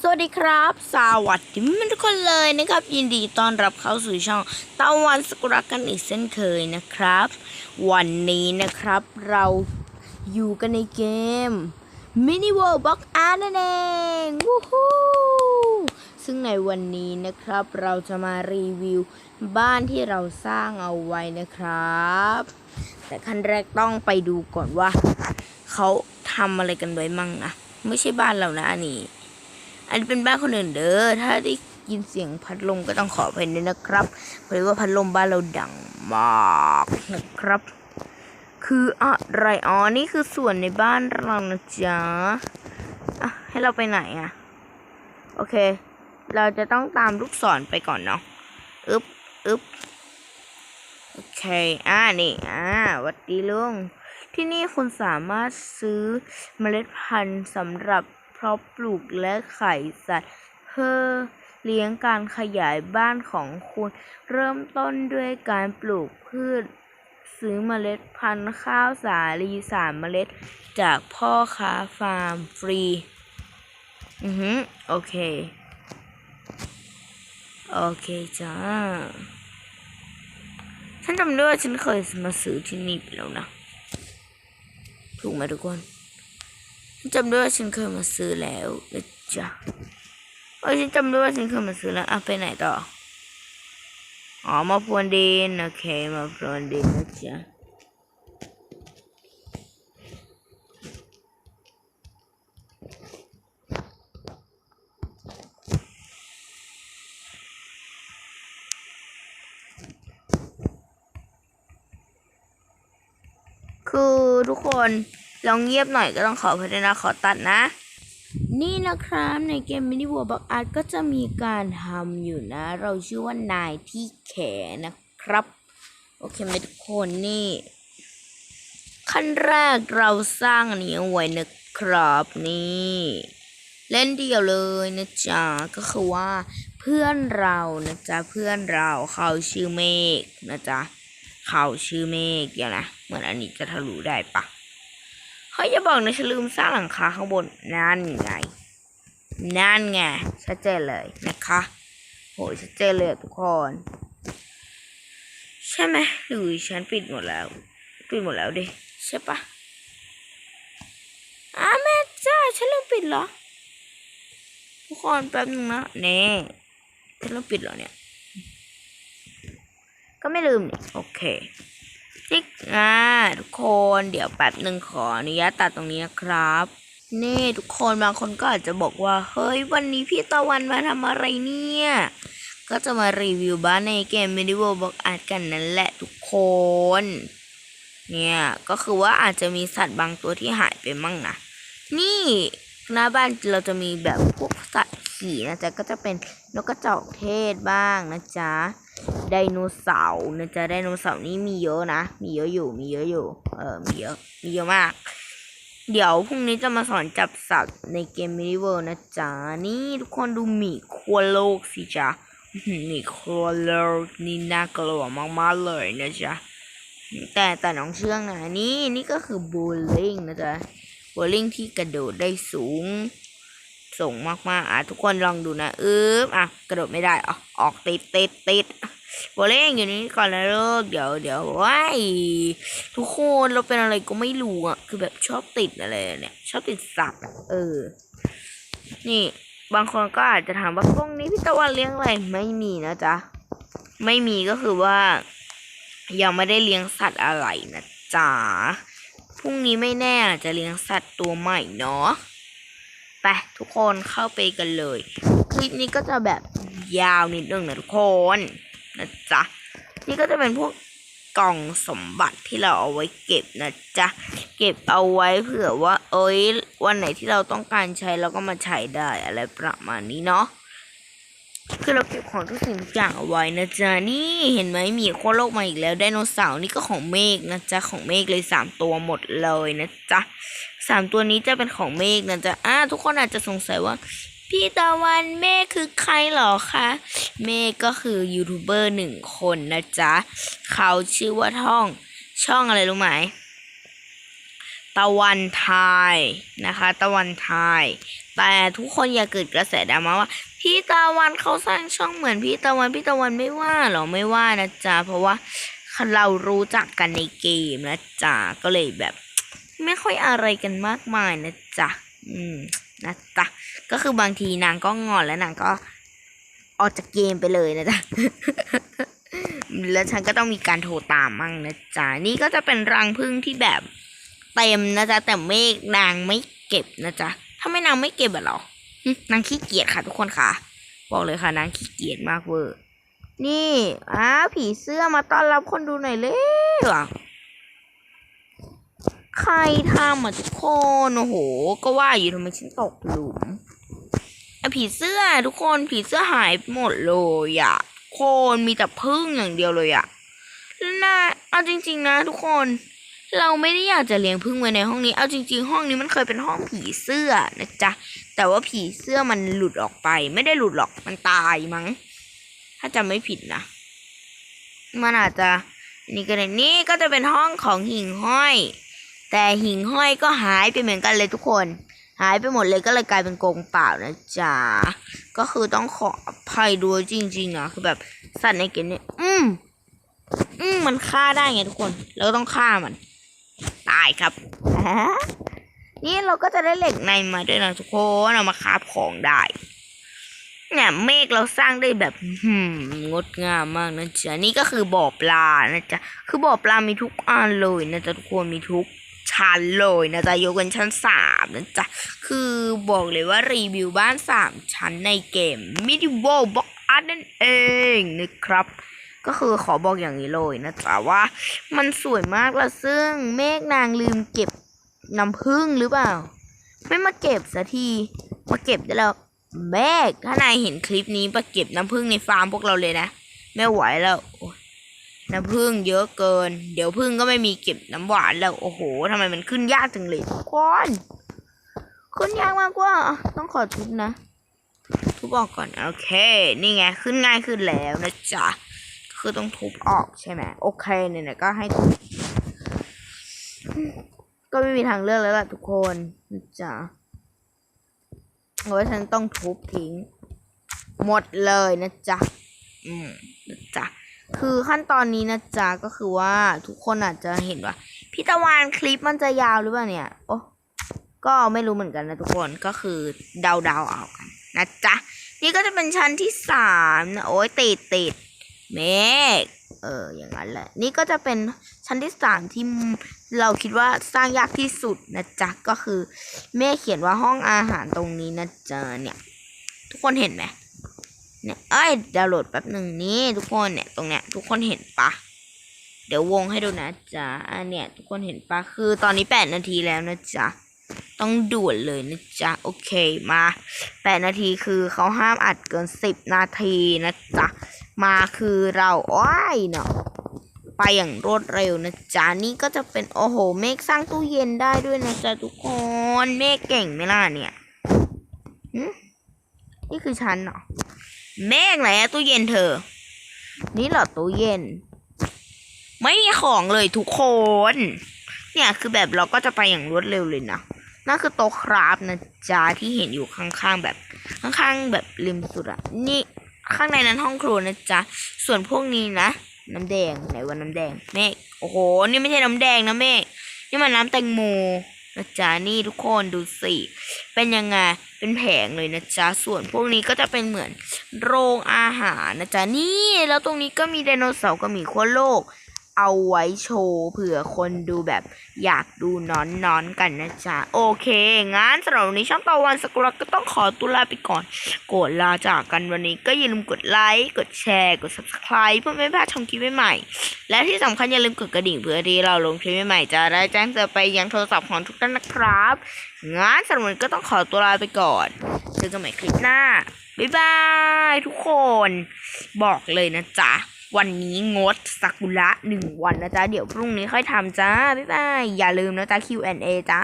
สวัสดีครับ สวัสดีทุกคนเลยนะครับ ยินดีต้อนรับเข้าสู่ช่องตะวันสกุรักกันอีกเช่นเคยนะครับ วันนี้นะครับเราอยู่กันในเกม Mini World Box Art นั่นเองวู้ฮู้ซึ่งในวันนี้นะครับเราจะมารีวิวบ้านที่เราสร้างเอาไว้นะครับ แต่ขั้นแรกต้องไปดูก่อนว่า เขาทำอะไรกันไว้มั่งอะไม่ใช่บ้านเรานะอันนี้ อันนี้เป็นบ้านคนอื่นเด้อ ถ้าได้ยินเสียงพัดลมก็ต้องขออภัยด้วยนะครับ เพราะว่าพัดลมบ้านเราดังมากนะครับ คืออะไร อ๋อ นี่คือส่วนในบ้านเรานะจ๊ะอะให้เราไปไหนอะโอเค เราจะต้องตามลูกศรไปก่อนเนาะ อึ๊บอึ๊บโอเค อ่า นี่ อ่าหวัดดีลุง ที่นี่คุณสามารถซื้อเมล็ดพันธุ์สำหรับ เพาะปลูกและไข่สัตว์เพื่อเลี้ยงการขยายบ้านของคุณ เริ่มต้นด้วยการปลูกพืช ซื้อเมล็ดพันธุ์ข้าวสาลีสามเมล็ด จากพ่อค้าฟาร์มฟรี อือฮึโอเค โอเคจ้า ฉันจำได้ว่าฉันเคยมาซื้อที่นี่ไปแล้วนะ ถูกไหมทุกคน จำได้ว่าฉันเคยมาซื้อแล้วนะจ๊ะเอ้ยฉันจำได้ว่าฉันเคยมาซื้อแล้วอะไปไหนต่อ อ๋อมาพรวนดินโอเคมาพรวนดินนะจ๊ะคือทุกคน ลองเงียบหน่อยก็ต้องขอพัฒนาขอตัดนะ นี่นะครับในเกมมินิวัวบักอาร์ตก็จะมีการทำอยู่นะ เราชื่อว่านายที่แขนะครับ โอเคไหมทุกคนนี่ ขั้นแรกเราสร้างอันนี้เอาไว้นะครับนี่เล่นเดียวเลยนะจ๊ะก็คือว่าเพื่อนเรานะจ๊ะเพื่อนเราเขาชื่อเมฆนะจ๊ะเขาชื่อเมฆเดี๋ยวนะเหมือนอันนี้จะทะลุได้ปะ ฮ้ยอย่าบอกนะฉันลืมสร้างหลังคาข้างบนนั่นไงนั่นไงชัดเจนเลยนะคะโหชัดเจนเลยทุกคนใช่ไหมหรือฉันปิดหมดแล้ว ปิดหมดแล้วดิใช่ปะอ้าแม่จ้าฉันลืมปิดเหรอทุกคนแป๊บนึงนะเน่ฉันลืมปิดเหรอเนี่ยก็ไม่ลืมนี่โอเค ติ๊กอ่าทุกคนเดี๋ยวแป๊บหนึ่งขออนุญาตตัดตรงนี้นะครับ นี่ทุกคนบางคนก็อาจจะบอกว่า เฮ้ย วันนี้พี่ตะวันมาทำอะไรเนี่ย ก็จะมารีวิวบ้านในเกม Medieval Box Art กันนั่นแหละทุกคน เนี่ย ก็คือว่าอาจจะมีสัตว์บางตัวที่หายไปมั่งนะ นี่หน้าบ้านเราจะมีแบบพวกสัตว์ขี่นะจ๊ะก็จะเป็นนกกระจอกเทศบ้างนะจ๊ะ ไดโนเสาร์นะจ๊ะไดโนเสาร์นี่มีเยอะนะ มีเยอะอยู่ มีเยอะอยู่ เออ มีเยอะ มีเยอะมาก เดี๋ยวพรุ่งนี้จะมาสอนจับสัตว์ในเกมมินิเวิร์นะจ๊ะ นี่ทุกคนดูหมีขั้วโลกสิจ๊ะหมีขั้วโลกนี่น่ากลัวมากๆเลยนะจ๊ะ แต่แต่น้องเชื่องนะนี่นี่ก็คือบูลลิงนะจ๊ะบูลลิงที่กระโดดได้สูง สูงมากๆอะทุกคนลองดูนะอึ๊บอะกระโดดไม่ได้อะออกติดติดติดบูลลิงอยู่นี่ก่อนนะลูกเดี๋ยวเดี๋ยวว้ายทุกคนเราเป็นอะไรก็ไม่รู้อะคือแบบชอบติดอะไรเนี่ย ชอบติดสัตว์เออ นี่บางคนก็อาจจะถามว่าพวกนี้พี่ตะวันเลี้ยงอะไรไม่มีนะจ๊ะไม่มีก็คือว่า ยังไม่ได้เลี้ยงสัตว์อะไรนะจ๊ะพรุ่งนี้ไม่แน่จะเลี้ยงสัตว์ตัวใหม่เนาะ ไปทุกคนเข้าไปกันเลย คลิปนี้ก็จะแบบยาวนิดนึงนะทุกคนนะจ๊ะนี่ก็จะเป็นพวกกล่องสมบัติที่เราเอาไว้เก็บนะจ๊ะเก็บเอาไว้เผื่อว่า เอ้ยวันไหนที่เราต้องการใช้เราก็มาใช้ได้อะไรประมาณนี้เนาะ คือเราเก็บของทุกสิ่งทุกอย่างเอาไว้นะจ๊ะนี่เห็นไหมมีโคโลกมาอีกแล้วไดโนเสาร์นี่ก็ของเมฆนะจ๊ะของเมฆเลยสามตัวหมดเลยนะจ๊ะสามตัวนี้จะเป็นของเมฆนะจ๊ะอ่าทุกคนอาจจะสงสัยว่า พี่ตะวันเมฆคือใครหรอคะเมฆก็คือยูทูบเบอร์หนึ่งคนนะจ๊ะเขาชื่อว่าท่องช่องอะไรรู้ไหม ตะวันไทยนะคะ ตะวันไทยแต่ทุกคนอย่าเกิดกระแสดราม่าว่า พี่ตะวันเขาสร้างช่องเหมือนพี่ตะวันพี่ตะวันไม่ว่าหรอไม่ว่านะจ๊ะเพราะว่าเรารู้จักกันในเกมนะจ๊ะก็เลยแบบ ไม่ค่อยอะไรกันมากมายนะจ๊ะอืมนะจ๊ะก็คือบางทีนางก็งอนแล้วนางก็ออกจากเกมไปเลยนะจ๊ะแล้วฉันก็ต้องมีการโทรตามมั่งนะจ๊ะนี่ก็จะเป็นรังพึ่งที่แบบ เต็มนะจ๊ะแต่เมฆนางไม่เก็บนะจ๊ะถ้าไม่นางไม่เก็บอะหรอนางขี้เกียจค่ะทุกคนค่ะ บอกเลยค่ะนางขี้เกียจมากเวอร์นี่อ้าผีเสื้อมาต้อนรับคนดูหน่อยเร็วอใครทำอะทุกคนโอ้โห ก็ว่าอยู่ทำไมฉันตกหลุมไอผีเสื้อทุกคนผีเสื้อหายหมดเลยอะคนมีแต่พึ่งอย่างเดียวเลยอะน่าเอาจริง ๆ นะทุกคน เราไม่ได้อยากจะเลี้ยงพึ่งไว้ในห้องนี้ เอาจริง ๆ ห้องนี้มันเคยเป็นห้องผีเสื้อนะจ๊ะ แต่ว่าผีเสื้อมันหลุดออกไป ไม่ได้หลุดหรอก มันตายมั้ง ถ้าจำไม่ผิดนะ มันอาจจะ นี่ก็ได้นี่ก็จะเป็นห้องของหิ่งห้อย แต่หิ่งห้อยก็หายไปเหมือนกันเลยทุกคน หายไปหมดเลยก็เลยกลายเป็นกงเปล่านะจ๊ะ ก็คือต้องขออภัยด้วยจริงๆนะ คือแบบสัตว์ในเกมเนี่ย อืมอืมมันฆ่าได้ไงทุกคนแล้วก็ต้องฆ่ามัน ตายครับ นี่เราก็จะได้เหล็กในมาด้วยนะทุกคนเอามาคาบของได้ เนี่ยเมฆเราสร้างได้แบบหืมงดงามมากนะจ๊ะนี่ก็คือบ่อปลานะจ๊ะคือบ่อปลามีทุกอันเลยนะจ๊ะทุกคนมีทุกชั้นเลยนะจ๊ะยกเว้นชั้นสามนะจ๊ะคือบอกเลยว่ารีวิวบ้านสามชั้นในเกม Medieval Box Art นั่นเองนะครับ ก็คือขอบอกอย่างนี้เลยนะจ๊ะว่ามันสวยมากล้วซึ่งเมฆนางลืมเก็บน้ำผึ้งหรือเปล่า ไม่มาเก็บสักทีมาเก็บได้แล้วเมฆถ้านายเห็นคลิปนี้มาเก็บน้ำผึ้งในฟาร์มพวกเราเลยนะไม่ไหวแล้วน้ำผึ้งเยอะเกิน เดี๋ยวผึ้งก็ไม่มีเก็บน้ำหวานแล้วโอ้โหทำไมมันขึ้นยากจังเลยทุกคนขึ้นยากมากว่าต้องขอทุบนะทุบออกก่อนโอเค นี่ไงขึ้นง่ายขึ้นแล้วนะจ๊ะ คือต้องทุบออกใช่ไหมโอเคเนี่ยก็ให้ ก็ไม่มีทางเลือกแล้วล่ะทุกคนนะจ๊ะเพราะว่าฉันต้องทุบทิ้ง หมดเลยนะจ๊ะ อืมนะจ๊ะคือขั้นตอนนี้นะจ๊ะก็คือว่าทุกคนอาจจะเห็นว่าพี่ตะวันคลิปมันจะยาวหรือเปล่าเนี่ย โอ้ก็ไม่รู้เหมือนกันนะทุกคนก็คือเดาๆเอากันนะจ๊ะ นี่ก็จะเป็นชั้นที่สามนะโอ้ยติดติด เมฆเออ อย่างนั้นแหละ นี่ก็จะเป็นชั้นที่สามที่เราคิดว่าสร้างยากที่สุดนะจ๊ะ ก็คือเมฆเขียนว่าห้องอาหารตรงนี้นะจ๊ะเนี่ย ทุกคนเห็นไหมเนี่ย เอ้ย ดาวน์โหลดแป๊บหนึ่งนี่ทุกคนเนี่ย ตรงเนี้ย ทุกคนเห็นปะ เดี๋ยววงให้ดูนะจ๊ะอันเนี่ย ทุกคนเห็นปะ คือตอนนี้แปดนาทีแล้วนะจ๊ะ ต้องด่วนเลยนะจ๊ะ โอเค มาแปดนาทีคือเขาห้ามอัดเกินสิบนาทีนะจ๊ะ มาคือเราอ้ายเนาะไปอย่างรวดเร็วนะจ๊ะนี่ก็จะเป็นโอ้โหเมฆสร้างตู้เย็นได้ด้วยนะจ๊ะทุกคนเมฆเก่งไหมล่ะเนี่ยหึนี่คือฉันเนาะเมฆไหนอะตู้เย็นเธอ นี่เหรอตู้เย็น ไม่มีของเลยทุกคน เนี่ยคือแบบเราก็จะไปอย่างรวดเร็วเลยนะนั่นคือโต๊ะคราฟนะจ๊ะที่เห็นอยู่ข้างๆแบบข้างๆแบบริมสุดอะนี่ ข้างในนั้นห้องครัวนะจ๊ะ ส่วนพวกนี้นะ น้ำแดงไหนว่าน้ำแดงเมฆโอ้โห นี่ไม่ใช่น้ำแดงนะเมฆนี่มันน้ำแตงโมนะจ๊ะนี่ทุกคนดูสิเป็นยังไงเป็นแผงเลยนะจ๊ะส่วนพวกนี้ก็จะเป็นเหมือนโรงอาหารนะจ๊ะนี่แล้วตรงนี้ก็มีไดโนเสาร์กับหมีขั้วโลก เอาไว้โชว์เผื่อคนดูแบบอยากดูนอนนอนๆกันนะจ๊ะ โอเค งั้นสำหรับวันนี้ช่องตะวันสกุลก็ต้องขอตุลาไปก่อนกดลาจากกันวันนี้ก็อย่าลืมกดไลค์ กดแชร์ กด subscribe เพื่อไม่พลาดชมคลิปใหม่ๆและที่สำคัญอย่าลืมกดกระดิ่งเพื่อที่เราลงคลิปใหม่ๆจะได้แจ้งเตือนไปยังโทรศัพท์ของทุกท่านนะครับ งั้นสำหรับวันนี้ก็ต้องขอตัวลาไปก่อนเจอกันใหม่คลิปหน้าบ๊ายบายทุกคน บอกเลยนะจ๊ะ วันนี้งดซากุระหนึ่งวันนะจ๊ะ เดี๋ยวพรุ่งนี้ค่อยทำจ้า บ๊ายบาย อย่าลืมนะจ๊ะ Q&A จ้า